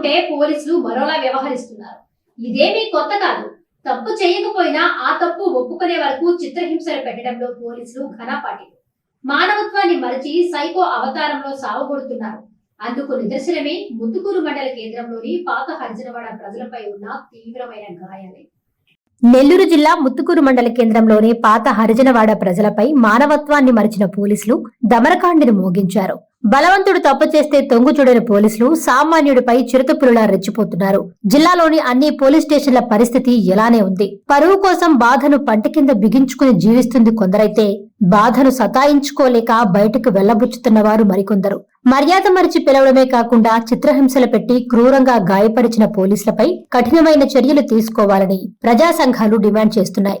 ఉంటే పోలీసులు మరోలా వ్యవహరిస్తున్నారు. ఇదేమీ కొత్త కాదు. తప్పు చేయకపోయినా ఆ తప్పు ఒప్పుకునే వరకు చిత్రహింసలు పెట్టడంలో పోలీసులు ఘనపాటి మానవత్వాన్ని మరచి సైకో అవతారంలో సావగొడుతున్నారు అందుకు నిదర్శనమే ముత్తుకూరు మండల కేంద్రంలోని పాత హరిజనవాడ ప్రజలపై ఉన్న తీవ్రమైన గాయాలే. నెల్లూరు జిల్లా ముత్తుకూరు మండల కేంద్రంలోని పాత హరిజనవాడ ప్రజలపై మానవత్వాన్ని మరిచిన పోలీసులు దమరకాండిని మోగించారు. బలవంతుడు తప్పు చేస్తే తొంగు చూడని పోలీసులు సామాన్యుడిపై చిరుతపులులా రెచ్చిపోతున్నారు. జిల్లాలోని అన్ని పోలీస్ స్టేషన్ల పరిస్థితి ఎలానే ఉంది. పరువు కోసం బాధను పంట కింద బిగించుకుని జీవిస్తుంది కొందరైతే బాధను సతాయించుకోలేక బయటకు వెళ్ళబుచ్చుతున్న వారు మరికొందరు. మర్యాద మరిచి పిలవడమే కాకుండా చిత్రహింసలు పెట్టి క్రూరంగా గాయపరిచిన పోలీసులపై కఠినమైన చర్యలు తీసుకోవాలని ప్రజా సంఘాలు డిమాండ్ చేస్తున్నాయి.